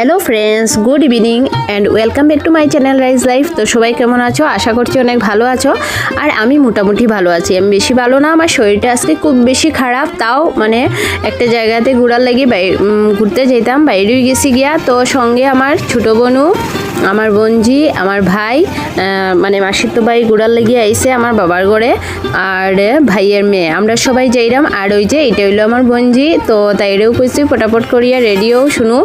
Hello friends good evening and welcome back to my channel Rise Life তো সবাই কেমন আছো? আশা করছি অনেক ভালো আছো। আর আমি মোটামুটি ভালো আছি। আমি বেশি ভালো না, আমার শরীরটা আজকে খুব বেশি খারাপ। তাও মানে একটা জায়গাতে ঘোরার লাগি ঘুরতে যেতাম বাইরেও গেছি গিয়া। তো সঙ্গে আমার ছোটো বোনু, আমার বোনজি, আমার ভাই মানে মাসির তো ভাই ঘোরার লেগে আইসে আমার বাবার ঘরে। আর ভাইয়ের মেয়ে। আমরা সবাই যাইরাম। আর ওই যে এটা হইল আমার বোনজি। তো তাইরেও কইছি, ফটাফট করিয়া রেডিও শুনু।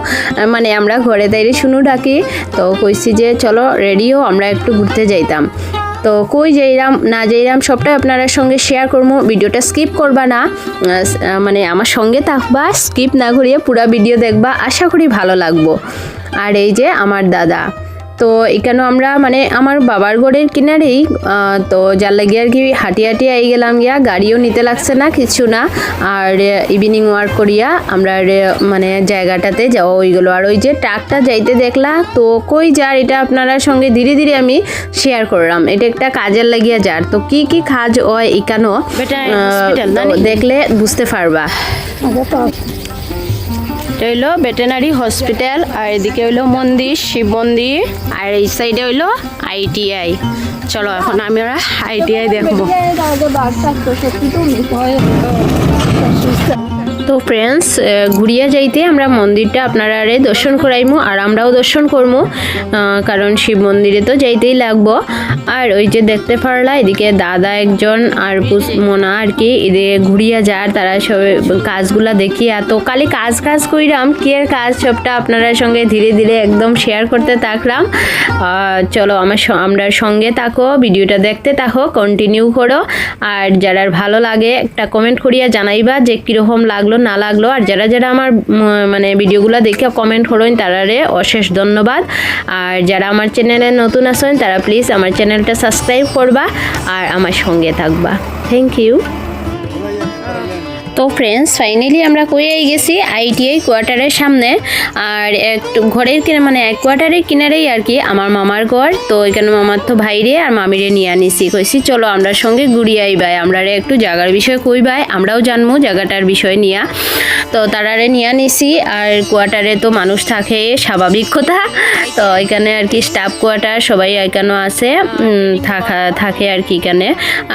মানে আমরা ঘরে দাঁড়িয়ে শুনু ডাকি, তো কইছি যে চলো রেডিও, আমরা একটু ঘুরতে যাইতাম। তো কই যাইরাম, না যাইরাম, সবটাই আপনার সঙ্গে শেয়ার করব ভিডিওটা স্কিপ করবা না মানে আমার সঙ্গে থাকবা স্কিপ না ঘুরিয়ে পুরা ভিডিও দেখবা, আশা করি ভালো লাগবো। আর এই যে আমার দাদা। তো এখানে আমরা মানে আমার বাবার ঘরের কিনারেই তো যার লাগিয়ে আর কি হাঁটি হাঁটি আই গেলাম গিয়া গাড়িও নিতে লাগছে না কিছু না। আর ইভিনিং ওয়ার্ক করিয়া আমরা মানে জায়গাটাতে যাওয়া হয়ে আর ওই যে ট্রাকটা যাইতে দেখলা তো কই যার এটা আপনারা সঙ্গে ধীরে ধীরে আমি শেয়ার করলাম। এটা একটা কাজের লাগিয়া যার। তো কি কি কাজ হয় এখানেও? দেখলে বুঝতে পারবা। হইল ভেটেনারি হসপিটাল, আর এদিকে হইল মন্দির, শিব মন্দির, আর এই সাইডে হইল আইটিআই চলো, এখন আমি ওরা আইটিআই দেখব। তো ফ্রেন্ডস ঘুরিয়া যাইতে আমরা মন্দিরটা আপনারা আরে দর্শন করাইমু আর আমরাও দর্শন করব কারণ শিব মন্দিরে তো যাইতেই লাগবো। আর ওই যে দেখতে পারলা, এদিকে দাদা একজন আর মোনা আর কি এদিকে ঘুরিয়া যার, তারা সব কাজগুলা দেখি। এত কালি কাজ কাজ কইরাম, কি এর কাজ, সবটা আপনারা সঙ্গে ধীরে ধীরে একদম শেয়ার করতে থাকলাম। চলো আমার আমরা সঙ্গে থাকো, ভিডিওটা দেখতে থাকো কন্টিনিউ করো। আর যারা ভালো লাগে একটা কমেন্ট করিয়া জানাইবা যে কীরকম লাগল না লাগল। আর যারা যারা আমার মানে ভিডিওগুলো দেখে কমেন্ট করেন, তারারে অশেষ ধন্যবাদ। আর যারা আমার চ্যানেলে নতুন আসেন তারা প্লিজ আমার চ্যানেলটা সাবস্ক্রাইব করবা আর আমার সঙ্গে থাকবা। থ্যাংক ইউ তো ফ্রেন্ডস ফাইনালি আমরা কইয়াই গেছি আইটিআই কোয়ার্টারের সামনে। আর একটু ঘরের কিনে মানে এক কোয়ার্টারের কিনারেই আর কি আমার মামার ঘর। তো এখানে মামার তো ভাইরে আর মামিরে নিয়ে আনিছি। কইছি, চলো আমরা সঙ্গে ঘুরিয়ে আইবাই আমরা একটু জায়গার বিষয়ে কই ভাই? আমরাও জানব জায়গাটার বিষয় নিয়া। তো তারারে নিয়ে আনিছি, আর কোয়ার্টারে তো মানুষ থাকে, স্বাভাবিক কথা। তো এখানে আর কি স্টাফ কোয়ার্টার সবাই এখানেও আছে থাকা, থাকে আর কি এখানে।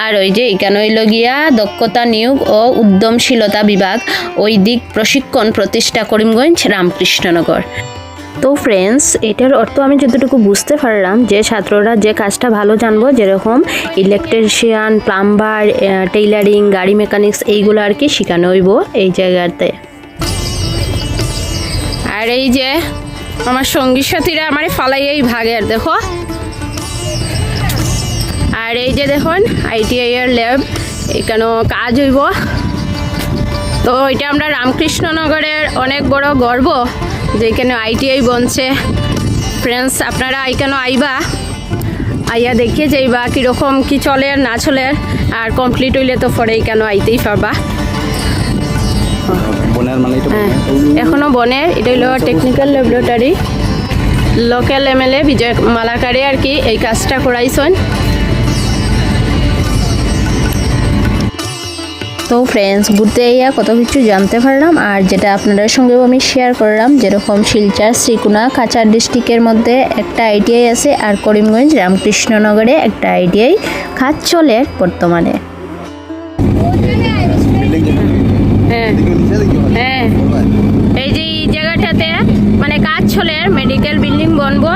আর ওই যে এখানে হইল গিয়া দক্ষতা নিয়োগ ও উদ্যমশীলতা বিভাগ। ওই দিক প্রশিক্ষণ প্রতিষ্ঠা করিমগঞ্জ, রামকৃষ্ণনগর। তো ফ্রেন্ডস এটার অর্থ আমি যতটুকু বুঝতে পারলাম, যে ছাত্ররা যে কাজটা ভালো জানব, যেরকম ইলেকট্রিশিয়ান প্লাম্বার টেইলারিং গাড়ি মেকানিক্স এইগুলো আর কি শেখানো হইব এই জায়গাতে। আর এই যে আমার সঙ্গী সাথীরা আমার ফালাইয়াই ভাগে আর দেখো। আর এই যে দেখুন আইটিআই এর ল্যাব এখানেও কাজ হইব। তো এটা আমরা রামকৃষ্ণনগরের অনেক বড় গর্ব যে এখানে আইটিআই বনছে। ফ্রেন্ডস আপনারা এখানে আইবা, আইয়া দেখে যাইবা কীরকম কি চলে না চলে। আর কমপ্লিট হইলে তো পরে এখানে আইতেই পারবা। এখনও বনের এটা হলো technical laboratory local MLA Bijoy মালাকারে আর কি এই কাজটা করাইছেন। তো ফ্রেন্ডস ঘুরতে ইয়া কত কিছু জানতে পারলাম আর যেটা আপনাদের সঙ্গেও আমি শেয়ার করলাম যেরকম শিলচর শ্রীকুনা কাছাড় ডিস্ট্রিক্টের মধ্যে একটা আইটিআই আছে আর করিমগঞ্জ রামকৃষ্ণনগরে একটা আইটিআই কাজ চলে বর্তমানে। হ্যাঁ। হ্যাঁ এই যে এই জায়গাটাতে মানে কাজ চলে মেডিকেল বিল্ডিং বনবো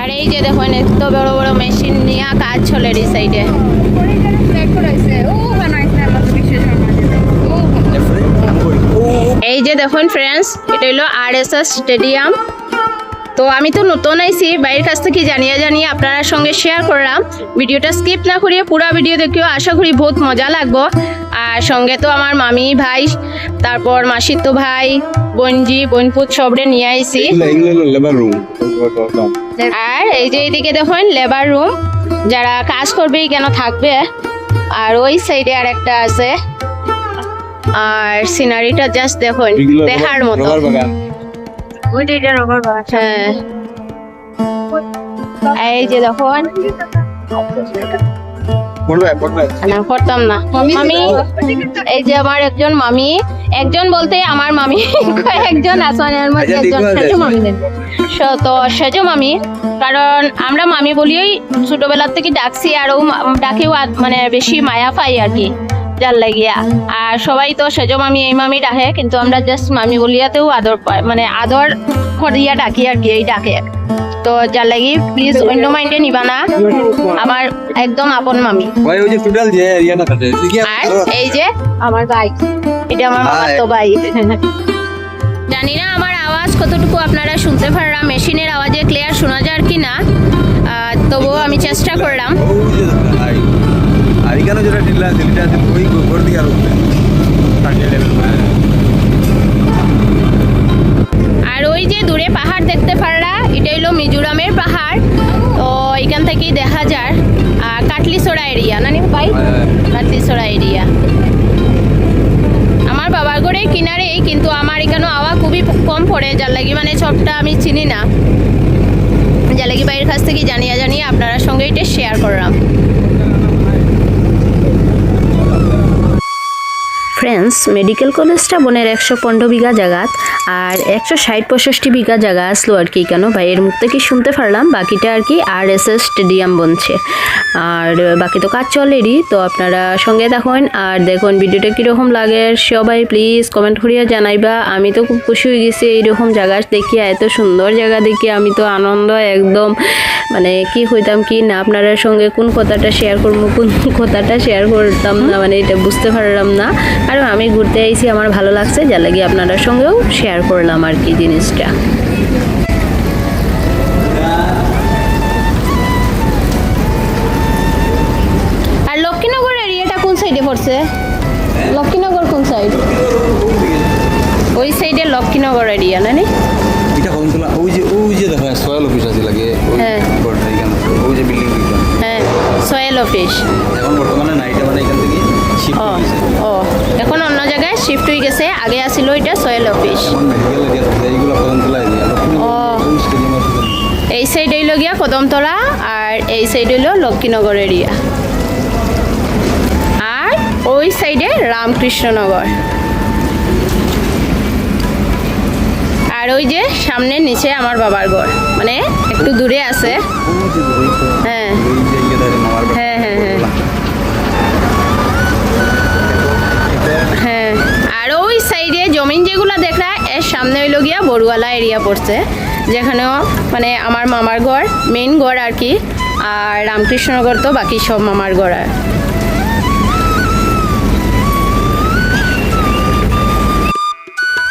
আর এই যে দেখুন এত বড় বড় মেশিন নিয়ে কাজ চলে এই সাইডে এই যে দেখুন ফ্রেন্ডস এটা হলো আর এস এস স্টেডিয়াম তো আমি তো নতুন আইছি বাইরের কাছ থেকে জানিয়ে জানিয়ে আপনার সঙ্গে শেয়ার করলাম। ভিডিওটা স্কিপ না করিয়ে পুরো ভিডিও দেখিও আশা করি বহুত মজা লাগবো। আর সঙ্গে তো আমার মামি ভাই তারপর মাসির তো ভাই বোনজি বোনপুত সবরে নিয়ে আইছি। আর এই যে এইদিকে দেখুন লেবার রুম যারা কাজ করবেই কেন থাকবে? আর ওই সাইডে আর একটা আছে। আর সিনারিটা জাস্ট দেখুন দেখার মতো। হ্যাঁ। এই যে দেখুন। পড়বে পড়বে না করতাম না। মামি এই যে আমার একজন মামি একজন বলতে আমার মামি আসানের মধ্যে আচ্ছা, একজন। মামি। তো সেজো মামি কারণ আমরা মামি বলিই ছোটবেলার থেকে ডাকছি আর ও ডাকেও মানে বেশি মায়া পাই আর কি। যার লাগিয়া। আর সবাই তো সেজ মামি এই মামি ডাকে কিন্তু আমরা জাস্ট মামি বলিয়াতেও আদর পাই মানে আদর করিয়া ডাকি আর কি এই ডাকে। তো যার লাগি প্লিজ অন্য মাইন্ডে নিবা না আমার একদম আপন মামি। আর এই যে আমার ভাই এটা আমার মামার তো ভাই। জানি না আমার আওয়াজ কতটুকু আপনারা শুনতে পারলাম মেশিনের আওয়াজে ক্লিয়ার শোনা যায় কি না। তবুও আমি চেষ্টা করলাম। আর এখানে যেটা ঢিলা দিলটা আছে ওই গোবর দিকে আর উঠবে। আর ওই যে দূরে পাহাড় দেখতে পারলা এটা হলো মিজোরামের পাহাড়। তো এখান থেকেই দেখা যায় আর কাটলিসোড়া এরিয়া না নি ভাই? কাটলিসোড়া এরিয়া আমার বাবার ঘরে কিনারেই কিন্তু আমার এখানে আওয়া খুবই কম পড়ে যার লাগি মানে সবটা আমি চিনি না। যার লাগি বাইরের কাছ থেকে জানিয়ে জানিয়ে আপনারা সঙ্গে এটা শেয়ার করলাম। ফ্রেন্ডস মেডিকেল কলেজটা বনের একশো পনেরো বিঘা জায়গাত আর একশো ষাট পঁয়ষট্টি বিঘা জায়গা আসলো আর কি কেন? ভাইয়ের মুখ থেকে শুনতে পারলাম? বাকিটা আর কি আর এস এস স্টেডিয়াম বনছে। আর বাকি তো কাজ চলেরই তো আপনারা সঙ্গে দেখুন আর দেখুন ভিডিওটা কীরকম লাগে সবাই প্লিজ কমেন্ট করিয়া জানাইবা। আমি তো খুব খুশি হয়ে গেছি এইরকম জায়গা দেখিয়া এত সুন্দর জায়গা দেখিয়া। আমি তো আনন্দ একদম মানে কি হইতাম কি না আপনার সঙ্গে কোন কথাটা শেয়ার করব কোন কথাটা শেয়ার করতাম না মানে এটা বুঝতে পারলাম না। কারণ আমি ঘুরতে আইছি আমার ভালো লাগছে যা লাগে আপনার সঙ্গেও শেয়ার করলাম আর কি জিনিসটা। আর লক্ষ্মীনগর এরিয়াটা কোন সাইডে পড়ছে? লক্ষ্মীনগর কোন সাইড ওই সাইডে লক্ষ্মীনগর এরিয়া না নি? এটা কোন তোলা ওই যে ওই যে দেখা সয়েল অফিস আছে লাগে ওই হ্যাঁ। ওই যে বিল্ডিং হ্যাঁ সয়েল অফিস এখন বর্তমানে নাইটে মানে এখান থেকে শিফট হয়েছে ও এখন অন্য জায়গায় শিফট হয়ে গেছে, আগে আসিল এটা সয়েল অফিস ও। এই সাইড হইল গিয়া কদমতলা আর এই সাইড হইল লক্ষ্মীনগর এরিয়া আর ওই সাইডে রামকৃষ্ণনগর আর ওই যে সামনে নিচে আমার বাবার ঘর মানে একটু দূরে আছে। হ্যাঁ হ্যাঁ হ্যাঁ হ্যাঁ সাইডে জমিন যেগুলো দেখরা এর সামনে হইল গিয়া বড়ুয়ালা এরিয়া পড়ছে, যেখানেও মানে আমার মামার ঘর মেইন ঘর আর কি, আর রামকৃষ্ণনগর তো বাকি সব মামার ঘর আর।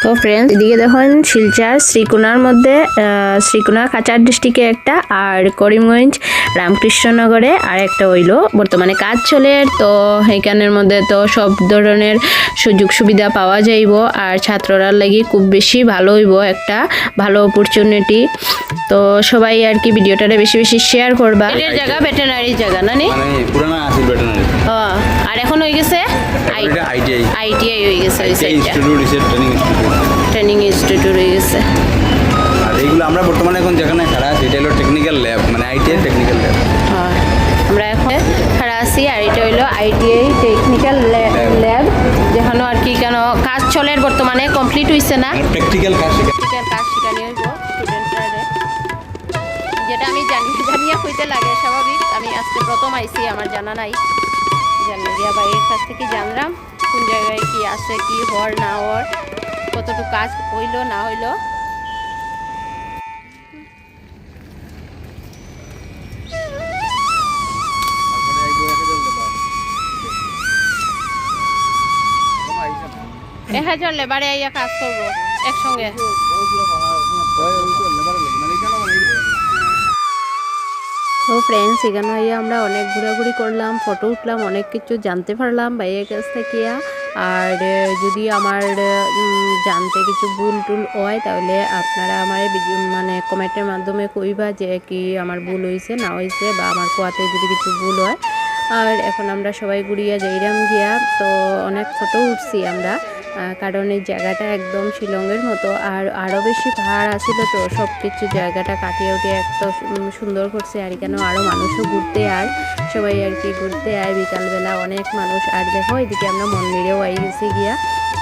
তো ফ্রেন্ডস এদিকে দেখুন শিলচর শ্রীকোনার মধ্যে শ্রীকোনা কাচার ডিস্ট্রিক্টে একটা আর করিমগঞ্জ রামকৃষ্ণনগরে আর একটা হইল। বর্তমানে কাজ চলে তো এখানের মধ্যে তো সব ধরনের সুযোগ সুবিধা পাওয়া যাইব আর ছাত্ররা লাগি খুব বেশি ভালো হইব একটা ভালো অপরচুনিটি তো সবাই আর কি ভিডিওটারে বেশি বেশি শেয়ার করবা। জায়গা ভেটেনারি জায়গা না নি? মানে পুরানা আছিল ভেটেনারি সাইডটা ট্রেনিং ইনস্টিটিউট হয়ে গেছে আর এইগুলো আমরা বর্তমানে এখন যেখানে খাড়া আছি এটা হলো টেকনিক্যাল ল্যাব মানে আইটিআই টেকনিক্যাল ল্যাব আমরা এখন খাড়া আছি আর এটা হইল আইটিআই টেকনিক্যাল ল্যাব যেখানে আর কি কেন কাজ চলে বর্তমানে কমপ্লিট হইছে না। প্র্যাকটিক্যাল কাজ শেখা কাজ শিখানি হইব স্টুডেন্টরা যেটা আমি জানি জানিয়া হইতে লাগে স্বাভাবিক। আমি আজকে প্রথম আইছি আমার জানা নাই। জানি গিয়া বাইরের কাছ থেকে জানলাম। কোন জায়গায় কি আছে কি হর না হর কতটুকু কাজ হইল না হইল। এক হাজার লেবারে আইয়া কাজ করব একসঙ্গে। ফ্রেন্ডস এখানে হয়ে আমরা অনেক ঘোরাঘুরি করলাম ফটো উঠলাম, অনেক কিছু জানতে পারলাম ভাইয়ের কাছ থেকে। আর যদি আমার জানতে কিছু ভুল টুল হয়, তাহলে আপনারা আমার মানে কমেন্টের মাধ্যমে কইবা যে কি আমার ভুল হয়েছে না হয়েছে বা আমার কোয়াতে যদি কিছু ভুল হয়। আর এখন আমরা সবাই ঘুরিয়া যাইরাম গিয়া, তো অনেক ফটো উঠছি আমরা কারণ এই জায়গাটা একদম শিলংয়ের মতো আর আরও বেশি পাহাড় আসিল তো সব কিছু জায়গাটা কাটিয়ে উঠে এত সুন্দর করছে, আর কেন আরও মানুষও ঘুরতে আর সবাই আর কি ঘুরতে আয়, বিকালবেলা অনেক মানুষ, আর দেখো এদিকে আমরা মন্দিরেও আই গেছি গিয়া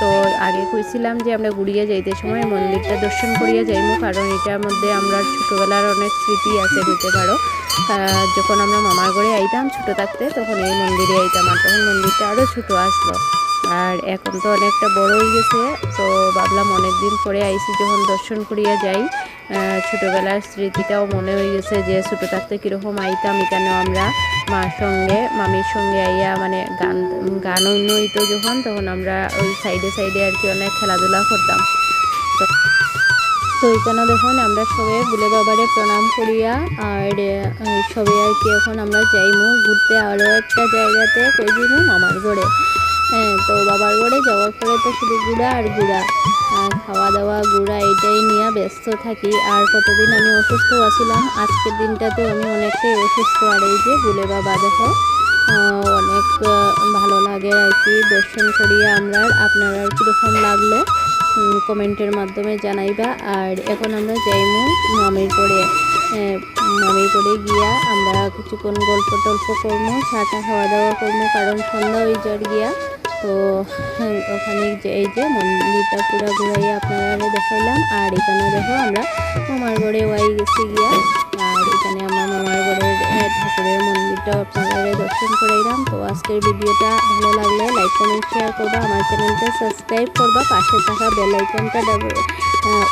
তো আগে কইছিলাম যে আমরা ঘুরিয়ে যাইতে সময় মন্দিরটা দর্শন করিয়া যাইমু, কারণ এটার মধ্যে আমরা ছোটোবেলার অনেক স্মৃতি আছে, হইতে পারো। যখন আমরা মামার ঘরে আইতাম ছোটো থাকতে, তখন এই মন্দিরে আইতাম আর তখন মন্দিরটা আরও ছোটো আসলো। আর এখন তো অনেকটা বড় হয়ে গেছে, তো ভাবলাম অনেক দিন পরে আইসি যখন দর্শন করিয়া যাই। ছোটোবেলার স্মৃতিটাও মনে হয়ে গেছে যে ছোটো থাকতে কীরকম আইতাম এখানেও আমরা। মার সঙ্গে, মামির সঙ্গে আইয়া মানে গান গান উন্নয়িত যখন, তখন আমরা ওই সাইডে সাইডে আর কি অনেক খেলাধুলা করতাম। তো এখানে দেখুন, আমরা সবাই বুলে বাবারে প্রণাম করিয়া, আর সবাই আর কি এখন আমরা যাইমু ঘুরতে। আরও একটা জায়গাতে কই মামার ঘরে। হ্যাঁ তো বাবার ঘরে যাওয়ার পরে তো শুধু গুড়া আর গুড়া। খাওয়া দাওয়া গুড়া এটাই নিয়ে ব্যস্ত থাকি। আর কতদিন আমি অসুস্থ আছিলাম, আজকের দিনটাতেও আমি অনেকটাই অসুস্থ। আর এই যে বুলে বাবা, দেখো অনেক ভালো লাগে আর কি। দর্শন করিয়া আমরা আপনারা আর কীরকম লাগল কমেন্টের মাধ্যমে জানাইবা। আর এখন আমরা যাইমু মামির করে মামির করে গিয়া আমরা কিছুক্ষণ গল্প টল্প করব চাটা খাওয়া দাওয়া করব কারণ সন্ধ্যা হয়ে যার গিয়া, তো ওখানে যে এই যে মন্দিরটা পুরো ঘুরাইয়া আপনারা দেখাইলাম, আর এখানে দেখো আমরা মামার ঘরে ওয়াই গেছি গিয়া, আর এখানে আমরা মামার ঘরের ঠাকুরের মন্দিরটাও আপনারা দর্শন করাইলাম, তো আজকের ভিডিওটা ভালো লাগলে লাইক কমেন্ট শেয়ার করবা, আমার চ্যানেলটা সাবস্ক্রাইব করবা, পাশে থাকা বেল আইকনটা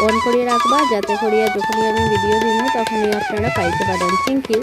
অন করিয়ে রাখবা। যাতে করিয়া যখনই আমি ভিডিও দিব তখনই আপনারা পাইতে পারেন থ্যাংক ইউ